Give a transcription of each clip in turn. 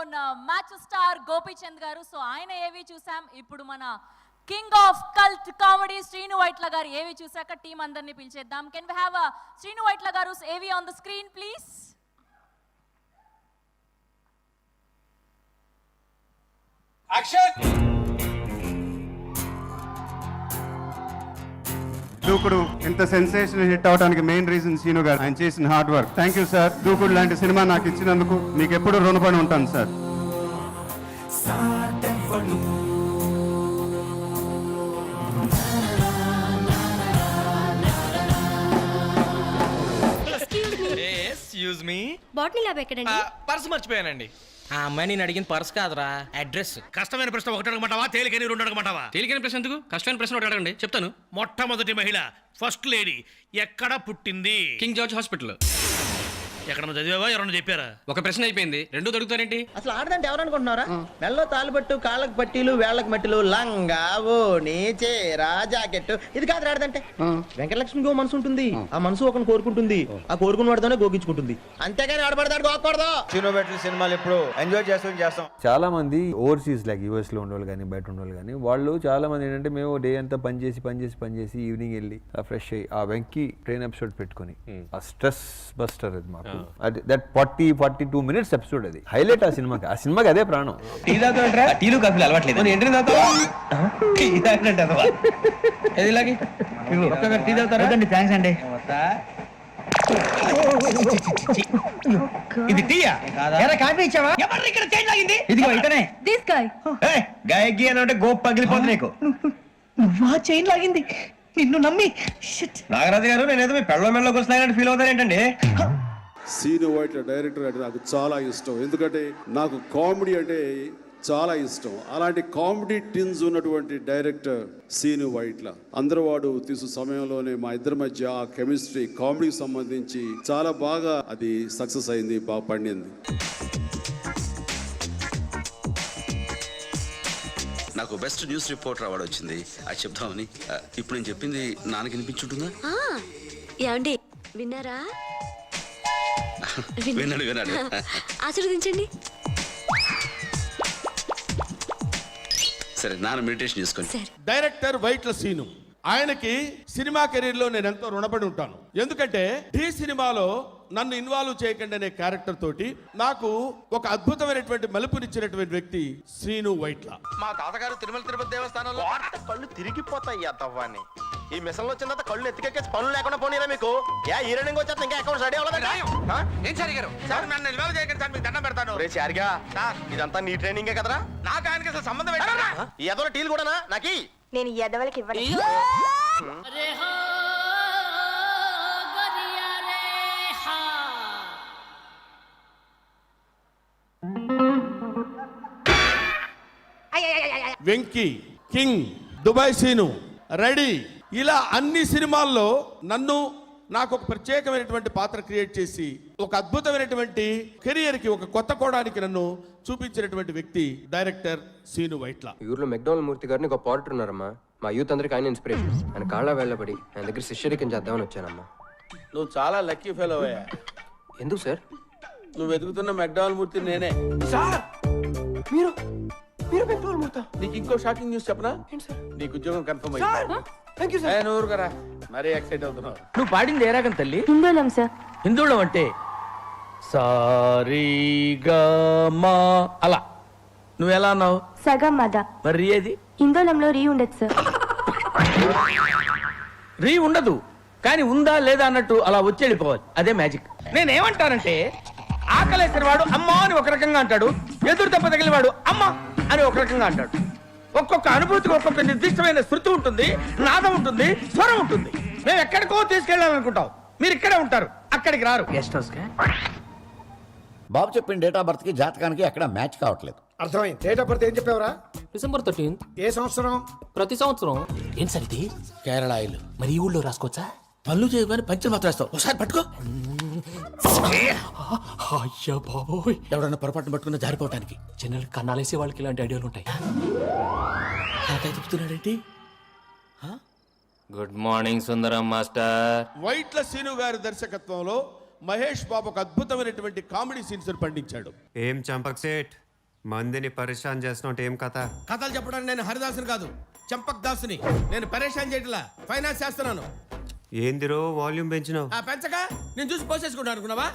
Own match star Gopichand గారు. So ఆయన ఏవి చూసాం? ఇప్పుడు మన king of cult comedy Srinu Vaitla గారు ఏవి చూసాక టీం అందరినీ పిలిచేద్దాం. Can we have Srinu Vaitla గారు AV on the screen please Dookudu ఇంత సెన్సేషన్ హిట్ అవడానికి మెయిన్ రీజన్ సీను గారు. ఆయన చేసిన hard work thank you sir Dookudu లాంటి సినిమా నాకు ఇచ్చినందుకు మీకు ఎప్పుడు రుణపడి ఉంటాను sir excuse me botany lab ఎక్కడండి? పర్స్ మర్చిపోయానండి. ఆ అమ్మాయి నేను అడిగిన పర్స్ కాదురా అడ్రస్. కష్టమైన ప్రశ్న ఒకటి అడగమంటావా? తేలికని రెండు అడగమంటావా? తేలికైన ప్రశ్న ఎందుకు? కష్టమైన ప్రశ్న ఒకటి అడగండి చెప్తాను. మొట్టమొదటి మహిళ ఫస్ట్ లేడీ ఎక్కడ పుట్టింది? King George hospital. ఎక్కడ చదివావా? ఎవరన్నా చెప్పారా? ఒక ప్రశ్న అయిపోయింది. రెండు దొరుకుతారేంటి అసలు ఆడదంటే ఎవరు అనుకుంటున్నారా మెల్లో తాలుబట్టు కాళ్ళకు పట్టీలు వేళ్ళకు మట్టిలు లంగా ఓని చీర జాకెట్ ఇది కాదు ఆడదంటే. వెంకటలక్ష్మికి ఓ మనసు ఉంటుంది. ఆ. మనసు ఒకరిని కోరుకుంటుంది. ఆ కోరుకున్న వాడితోనే గోగించుకుంటుంది. అంతేగాని ఆడబడతాడు గోకూడదు సినిమాటల్ సినిమాలు ఎప్పుడు ఎంజాయ్ చేస్తూ చేస్తాం. చాలా మంది ఓవర్సీస్ లైక్ యూఎస్లో ఉండేవాళ్ళు కానీ బయట ఉండేవాళ్ళు కానీ వాళ్ళు చాలా మంది ఏంటంటే మేము డే అంతా పని చేసి పని చేసి పని చేసి ఈవినింగ్ వెళ్ళి ఫ్రెష్ అయ్యి ఆ వెంకీ ట్రైన్ ఎపిసోడ్ పెట్టుకొని ఆ స్ట్రెస్ బస్టర్ అది మాకు. అది that forty forty two minutes episode అది. హైలైట్ ఆ సినిమాకి ఆ సినిమాకి అదే ప్రాణం. టీ తాగుతాంట్రా టీలు కాఫీలు అలవాట్లేదు. ఏంటి తాగుతావు టీ తాగినట్టు అదవా ఏది ఇలాగి? ఒక్క టీ తాగుతారా? థ్యాంక్స్ అండి. ఇది టీయా? కాఫీ ఇచ్చావా? ఎవరు ఇక్కడ చేంజ్ లాగింది? ఇదిగో ఇతనే. దిస్ గాయ్ గాయకి అని అంటే గోప్ పగిలిపోతుంది నీకు. నువ్వా చైన్ లాగింది. నిన్ను నమ్మి. నాగరాజు గారు నేనేదో మీ పెళ్ళ మెళ్ళ కూర్చున్నాయని ఫీల్ అవుతాను ఏంటండి సీను వైట్ డైరెక్టర్ అంటే నాకు చాలా ఇష్టం. ఎందుకంటే నాకు కామెడీ అంటే చాలా ఇష్టం. అలాంటి కామెడీ టిన్స్ ఉన్నటువంటి డైరెక్టర్ సీను వైట్ల. అందరూ వాడు తీసు సమయంలోనే మా ఇద్దరి మధ్య ఆ కెమిస్ట్రీ కామెడీకి సంబంధించి చాలా బాగా అది సక్సెస్ అయింది బాగా పండింది. నాకు బెస్ట్ న్యూస్ రిపోర్టర్ అవార్డు వచ్చింది. అది చెప్దామని. ఇప్పుడు నేను చెప్పింది నాన్నకి వినిపించుంటుందా? ఏమండి విన్నారా? విన్నాడు విన్నాడు. ఆశీర్వదించండి. సరే నాన్న మెడిటేషన్ చేసుకోండి. సరే. డైరెక్టర్ వైట్ల సీను. ఆయనకి సినిమా కెరీర్లో నేను ఎంతో రుణపడి ఉంటాను. ఎందుకంటే ఢీ సినిమాలో నన్ను ఇన్వాల్వ్ చేయకండి అనే క్యారెక్టర్ తోటి నాకు ఒక అద్భుతమైనటువంటి మలుపునిచ్చినటువంటి వ్యక్తి శ్రీను వైట్ల. మా తాతగారు తిరుమల తిరుపతి దేవస్థానంలో కళ్ళు తిరిగిపోతాయి అత్తవ్వాన్ని ఈ మిషన్లో వచ్చిన తర్వాత కళ్ళు ఎత్తికెక్కేసి పనులు లేకుండా పోనీరా మీకు? ఏ ఈ రన్నింగ్ వచ్చేస్తే ఇంకా అకౌంట్ రెడీ అవ్వలేదు? ఏం సార్ గారు? సార్. నన్ను నిల్వ చేయకండి సార్ మీకు దండం పెడతాను. రే చారిగా ఇదంతా నీ ట్రైనింగే కదరా? నాకు ఆయనకి అసలు సంబంధం? ఈ ఎదవ టీలు కూడానా? నాకి? నేను ఈ ఎదవలకి ఇవ్వను. Venky King Dubai Seenu Ready ఇలా అన్ని సినిమాల్లో నన్ను నాకు ఒక ప్రత్యేకమైనటువంటి పాత్ర క్రియేట్ చేసి ఒక అద్భుతమైనటువంటి కెరియర్కి ఒక కొత్త కోణానికి నన్ను చూపించినటువంటి వ్యక్తి డైరెక్టర్ సీను వైట్ల. ఊర్లో మెక్డోనల్ మూర్తి గారిని ఒక పాటర్ ఉన్నారమ్మా. మా యూత్ అందరికి ఆయన ఇన్స్పిరేషన్ ఆయన కాళ్ళ వెళ్ళబడి ఆయన దగ్గర శిష్యరికం చేద్దామని వచ్చానమ్మా. నువ్వు చాలా లక్కీ ఫెలో అయ్యా. ఎందుకు సార్? నువ్వు వెతుకుతున్న మెక్డావల్ మూర్తి నేనే. మీరు మీరు మెక్డోనల్ మూర్తా. నీకు ఇంకో షాకింగ్ న్యూస్ చెప్పనా? నీకు ఉద్యోగం కన్ఫర్మ్ అయ్యింది థ్యాంక్ యూ ఏ, నువ్వు ఊరుకోరా. మరీ ఎక్సైట్ అవుతున్నావు. నువ్వు పాడింది ఏ రాగం తల్లి? హిందోళం సార్ హిందువులం అంటే? సారీగా మా అలా. నువ్వు ఎలా అన్నావు? సగం మద. మరి ఏది? హిందోళంలో రీ ఉండదు సార్ రీ ఉండదు. కానీ ఉందా లేదా అన్నట్టు అలా వచ్చి వెళ్ళిపోవాలి. అదే మ్యాజిక్ నేనేమంటానంటే ఆకలేసిన వాడు అమ్మా అని ఒక రకంగా అంటాడు ఎదురు దెబ్బ తగిలిన వాడు అమ్మ అని ఒక రకంగా అంటాడు. ఒక్కొక్క అనుభూతికి ఒక్కొక్క నిర్దిష్టమైన శృతి ఉంటుంది నాదం ఉంటుంది స్వరం ఉంటుంది. మేము ఎక్కడికో తీసుకెళ్ళాలనుకుంటాం. మీరు ఇక్కడే ఉంటారు అక్కడికి రారు. గెస్ట్ హౌస్ బాబు చెప్పిన డేట్ ఆఫ్ బర్త్కి జాతకానికి ఎక్కడ మ్యాచ్ కావట్లేదు. అర్థమైంది. డేట్ ఆఫ్ బర్త్ ఏం చెప్పావరా? December thirteenth. ఏ సంవత్సరం? ప్రతి సంవత్సరం. ఏం సార్ ఇది? కేరళ ఆయిల్. మరి ఈ ఊళ్ళో రాసుకోవచ్చా? పళ్ళు చేయగానే పంచర్ మాత్రం వేస్తావు. ఒకసారి పట్టుకో. అయ్యా బాబోయ్ ఎవడన్నా పొరపాటున పట్టుకున్న జారిపోవటానికి. జనరల్ కన్నాలేసే వాళ్ళకి ఇలాంటి ఐడియాలు ఉంటాయి. నాకై చెప్తున్నాడేంటి? Good morning Sundaram master. Vaitla Seenu గారి దర్శకత్వంలో మహేష్ బాబు ఒక అద్భుతమైనటువంటి కామెడీ సీన్స్ పండించాడు. ఏం చంపక్ సేట్? మందిని పరిశాన్ చేస్తున్నట్టు ఏం కథ? కథలు చెప్పడానికి నేను హరిదాసుని కాదు చంపక్ దాసుని. నేను పరేషాన్ చేయట్లా ఫైనాన్స్ చేస్తున్నాను. ఏందిరో వాల్యూమ్ పెంచినావు? ఆ పెంచక? నేను చూసి పోసేసుకుంటాను అనుకున్నావా?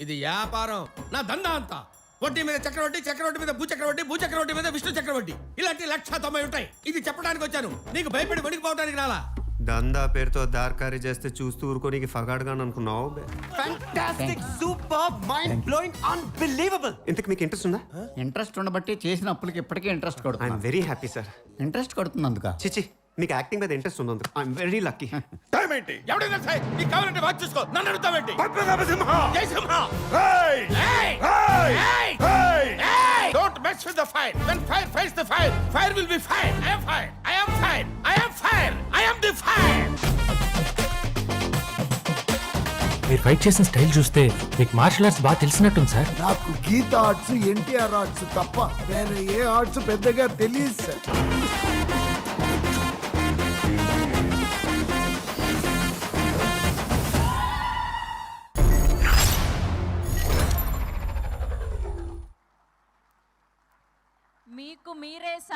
ఇది వ్యాపారం. నా దందా అంతా. వడ్డీ మీద చక్రవడ్డీ చక్రవడ్డీ మీద భూ చక్రవడ్డీ భూ చక్రవడ్డీ మీద విష్ణు చక్రవడ్డీ. ఇలాంటి లక్ష తొంభై ఉంటాయి. ఇది చెప్పడానికి వచ్చాను. నీకు భయపడి వణికిపోవడానికి రాలా. దందా పేరుతో దార్కారీ చేస్తే చూస్తూ ఊరుకోనికి ఫగాడుగా అనుకున్నావు? Fantastic super mind blowing unbelievable ఇంతకు మీకు ఇంట్రెస్ట్ ఉందా? ఇంట్రెస్ట్ ఉండబట్టి చేసిన అప్పులకి ఇప్పటికే ఇంట్రెస్ట్ ఐఎమ్ కొడుతున్నా. వెరీ హ్యాపీ సార్ ఇంట్రెస్ట్ కొడుతుంది అందుక చిచి మీకు యాక్టింగ్ మీద ఇంట్రెస్ట్ ఉన్నందుకు ఐఎమ్ వెరీ లక్కీ టైం ఏంటి? ఎవడైనా సరే నీకు కావాలంటే వాచ్ చూసుకో. నన్ను అడుగుతావేంటి? Jai Simha! Don't mess with the fire when fire fires the fire fire will be fire I am fire I am fire I am fire I am the fire మీరు fight చేసిన style చూస్తే మీకు martial arts బాగా తెలిసినట్టుంది sir. నాకు గీత arts NTR arts తప్ప వేరే ఏ arts పెద్దగా తెలియదు సార్.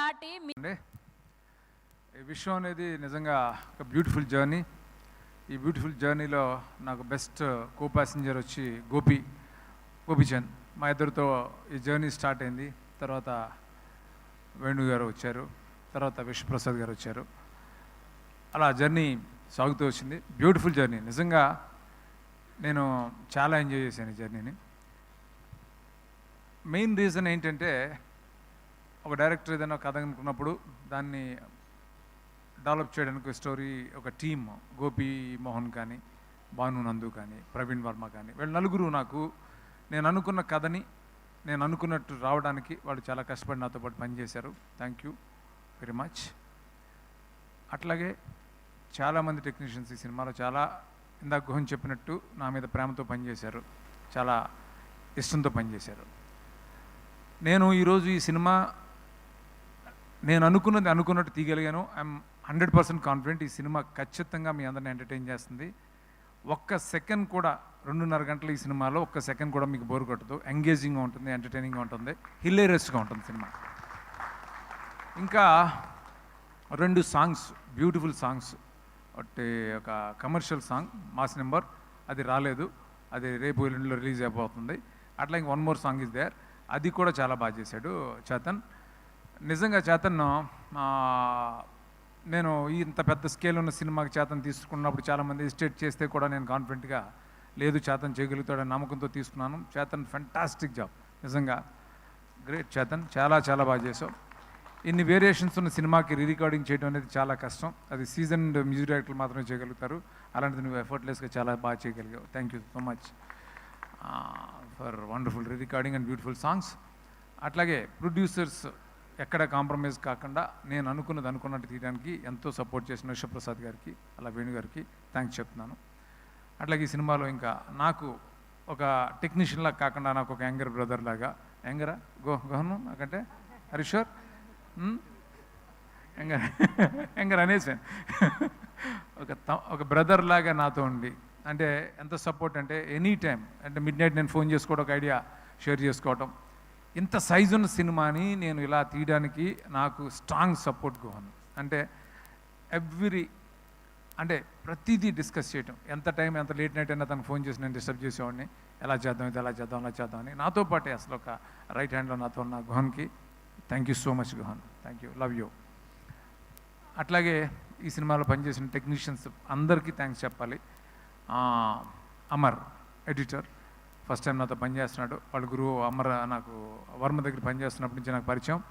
మీరే ఈ విషయం అనేది నిజంగా ఒక బ్యూటిఫుల్ జర్నీ ఈ బ్యూటిఫుల్ జర్నీలో నాకు బెస్ట్ కో ప్యాసింజర్ వచ్చి గోపి గోపిచంద్. మా ఇద్దరితో ఈ జర్నీ స్టార్ట్ అయింది. తర్వాత వేణు గారు వచ్చారు. తర్వాత విష్ణుప్రసాద్ గారు వచ్చారు. అలా జర్నీ సాగుతూ వచ్చింది. బ్యూటిఫుల్ జర్నీ నిజంగా నేను చాలా ఎంజాయ్ చేశాను ఈ జర్నీని మెయిన్ రీజన్ ఏంటంటే ఒక డైరెక్టర్ ఏదైనా కథ అనుకున్నప్పుడు దాన్ని డెవలప్ చేయడానికి స్టోరీ ఒక టీమ్ గోపి మోహన్ కానీ భాను నందు కానీ ప్రవీణ్ వర్మ కానీ వీళ్ళు నలుగురు నాకు నేను అనుకున్న కథని నేను అనుకున్నట్టు రావడానికి వాళ్ళు చాలా కష్టపడి నాతో పాటు పనిచేశారు. థ్యాంక్ యూ వెరీ మచ్ అట్లాగే చాలామంది టెక్నీషియన్స్ ఈ సినిమాలో చాలా ఇందాక గుహం చెప్పినట్టు నా మీద ప్రేమతో పనిచేశారు. చాలా ఇష్టంతో పనిచేశారు. నేను ఈరోజు ఈ సినిమా నేను అనుకున్నది అనుకున్నట్టు తీయగలిగాను. ఐఎమ్ హండ్రెడ్ పర్సెంట్ కాన్ఫిడెంట్ ఈ సినిమా ఖచ్చితంగా మీ అందరిని ఎంటర్టైన్ చేస్తుంది. ఒక్క సెకండ్ కూడా రెండున్నర గంటల ఈ సినిమాలో ఒక్క సెకండ్ కూడా మీకు బోర్ కొట్టదు. ఎంగేజింగ్గా ఉంటుంది ఎంటర్టైనింగ్గా ఉంటుంది హిలేరియస్గా ఉంటుంది సినిమా. ఇంకా రెండు సాంగ్స్ బ్యూటిఫుల్ సాంగ్స్ ఒకటి ఒక కమర్షియల్ సాంగ్ మాస్ నెంబర్. అది రాలేదు. అది రేపు ఎల్లుండిలో రిలీజ్ అయిపోతుంది. అట్లా ఇంక one more song is there అది కూడా చాలా బాగా చేశాడు చేతన్. నిజంగా చేతన్ నేను ఈ ఇంత పెద్ద స్కేల్ ఉన్న సినిమాకి చేతను తీసుకున్నప్పుడు చాలామంది ఎస్టేట్ చేస్తే కూడా నేను కాన్ఫిడెంట్గా లేదు చేతన్ చేయగలుగుతాడని నమ్మకంతో తీసుకున్నాను. చేతన్ ఫెంటాస్టిక్ జాబ్ నిజంగా గ్రేట్ చేతన్. చాలా చాలా బాగా చేసావు ఇన్ని వేరియేషన్స్ ఉన్న సినిమాకి రీ రికార్డింగ్ చేయడం అనేది చాలా కష్టం. అది సీజన్ మ్యూజిక్ డైరెక్టర్లు మాత్రమే చేయగలుగుతారు. అలాంటిది నువ్వు ఎఫర్ట్లెస్గా చాలా బాగా చేయగలిగావు. Thank you so much for wonderful re recording and beautiful songs అట్లాగే ప్రొడ్యూసర్స్ ఎక్కడ కాంప్రమైజ్ కాకుండా నేను అనుకున్నది అనుకున్నట్టు తీయడానికి ఎంతో సపోర్ట్ చేసిన విశ్వప్రసాద్ గారికి అలా వేణు గారికి థ్యాంక్స్ చెప్తున్నాను. అట్లాగే ఈ సినిమాలో ఇంకా నాకు ఒక టెక్నీషియన్ లాగా కాకుండా నాకు ఒక యంగర్ బ్రదర్ లాగా యంగరా? గో గోహను? నాకంటే? హరీశ్వర్ యంగర్? యంగర్ అనేసాను ఒక త- ఒక బ్రదర్ లాగా నాతో ఉండి అంటే ఎంత సపోర్ట్ అంటే ఎనీ టైం అంటే మిడ్ నైట్ నేను ఫోన్ చేసుకోవడం ఒక ఐడియా షేర్ చేసుకోవటం ఇంత సైజు ఉన్న సినిమాని నేను ఇలా తీయడానికి నాకు స్ట్రాంగ్ సపోర్ట్ గోహను అంటే ఎవ్రీ అంటే ప్రతిదీ డిస్కస్ చేయటం. ఎంత టైం ఎంత లేట్ నైట్ అయినా తనకు ఫోన్ చేసి నేను డిస్టర్బ్ చేసేవాడిని. ఎలా చేద్దాం ఇది ఎలా చేద్దాం అలా చేద్దాం అని. నాతో పాటే అసలు ఒక రైట్ హ్యాండ్లో నాతో ఉన్న గుహన్కి thank you so much Guhan thank you love you అట్లాగే ఈ సినిమాలో పనిచేసిన టెక్నీషియన్స్ అందరికీ థ్యాంక్స్ చెప్పాలి. అమర్ ఎడిటర్ ఫస్ట్ టైం నాతో పనిచేస్తున్నాడు వాళ్ళ గురువు అమర్ నాకు వర్మ దగ్గర పనిచేస్తున్నప్పటి నుంచి నాకు పరిచయం.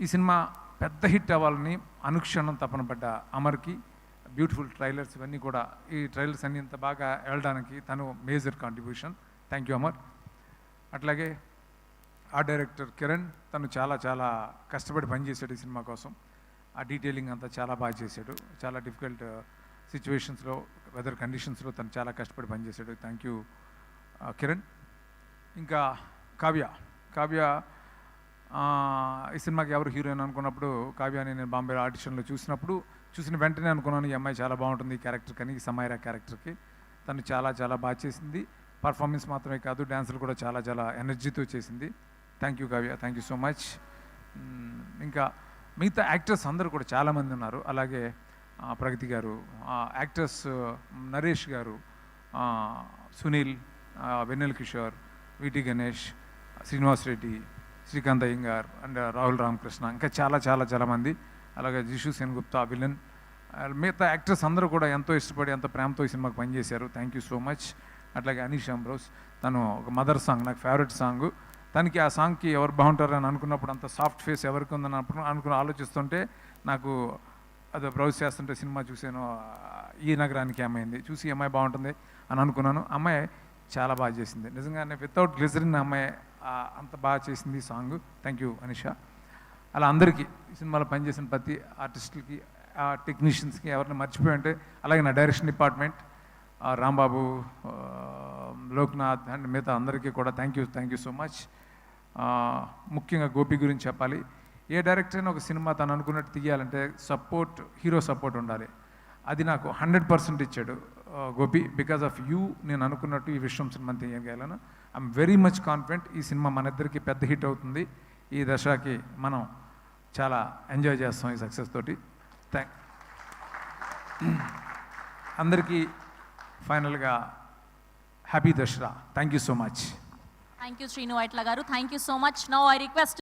ఈ సినిమా పెద్ద హిట్ అవ్వాలని అనుక్షణం తపన పడ్డ అమర్కి బ్యూటిఫుల్ ట్రైలర్స్ ఇవన్నీ కూడా ఈ ట్రైలర్స్ అన్ని ఇంత బాగా వెళ్ళడానికి తను major contribution. Thank you Amar. అట్లాగే ఆ డైరెక్టర్ కిరణ్ తను చాలా చాలా కష్టపడి పనిచేశాడు ఈ సినిమా కోసం. ఆ డీటెయిలింగ్ అంతా చాలా బాగా చేశాడు. చాలా డిఫికల్ట్ సిచ్యువేషన్స్లో వెదర్ కండిషన్స్లో తను చాలా కష్టపడి పనిచేశాడు థ్యాంక్ యూ కిరణ్? ఇంకా కావ్య. కావ్య ఈ సినిమాకి ఎవరు హీరోయిన్ అనుకున్నప్పుడు కావ్యాని నేను బాంబే ఆడిషన్లో చూసినప్పుడు చూసిన వెంటనే అనుకున్నాను ఈ అమ్మాయి చాలా బాగుంటుంది ఈ క్యారెక్టర్ కానీ ఈ సమైరా క్యారెక్టర్కి. తను చాలా చాలా బాగా చేసింది. పర్ఫార్మెన్స్ మాత్రమే కాదు డ్యాన్సులు కూడా చాలా చాలా ఎనర్జీతో చేసింది. Thank you Kavya thank you so much. ఇంకా మిగతా యాక్టర్స్ అందరూ కూడా చాలామంది ఉన్నారు. అలాగే ప్రగతి garu actors Naresh garu Sunil Vennela Kishore VTV Ganesh Srinivas Reddy Srikanth Iyengar and Rahul Ramakrishna. ఇంకా చాలా చాలా చాలామంది అలాగే జిషు సెన్గుప్తా విలన్. మిగతా యాక్టర్స్ అందరూ కూడా ఎంతో ఇష్టపడి ఎంతో ప్రేమతో ఈ సినిమాకి పనిచేశారు. Thank you so much. అట్లాగే అనీష్ అంబ్రోస్ తను ఒక మదర్ సాంగ్ నాకు ఫేవరెట్ సాంగ్. తనకి ఆ సాంగ్కి ఎవరు బాగుంటారని అనుకున్నప్పుడు అంత సాఫ్ట్ ఫేస్ ఎవరికి ఉందని అనుకుని అనుకుని ఆలోచిస్తుంటే నాకు అది బ్రౌజ్ చేస్తుంటే సినిమా చూశాను. ఈ నగరానికి అమ్మాయింది చూసి అమ్మాయి బాగుంటుంది అని అనుకున్నాను. అమ్మాయి చాలా బాగా చేసింది. నిజంగానే వితౌట్ గ్లిజరిన్ అమ్మాయి అంత బాగా చేసింది సాంగ్ థ్యాంక్ యూ అనిషా అలా అందరికీ ఈ సినిమాలో పనిచేసిన ప్రతి ఆర్టిస్టులకి ఆ టెక్నీషియన్స్కి ఎవరిని మర్చిపోయి ఉంటే అలాగే నా direction department Rambabu Loknath and మిగతా అందరికీ కూడా thank you thank you so much ముఖ్యంగా గోపి గురించి చెప్పాలి. ఏ డైరెక్టర్ అయినా ఒక సినిమా తను అనుకున్నట్టు తీయాలంటే సపోర్ట్ హీరో సపోర్ట్ ఉండాలి. అది నాకు హండ్రెడ్ పర్సెంట్ ఇచ్చాడు. గోపి బికాస్ ఆఫ్ యూ నేను అనుకున్నట్టు ఈ విశ్వం సినిమా తీయగలను ఐఎమ్ వెరీ మచ్ కాన్ఫిడెంట్ ఈ సినిమా మన ఇద్దరికి పెద్ద హిట్ అవుతుంది. ఈ దశకి మనం చాలా ఎంజాయ్ చేస్తాం ఈ సక్సెస్ తోటి. థ్యాంక్ అందరికీ ఫైనల్గా happy Dasara thank you so much thank you Srinu Vaitla గారు thank you so much no I request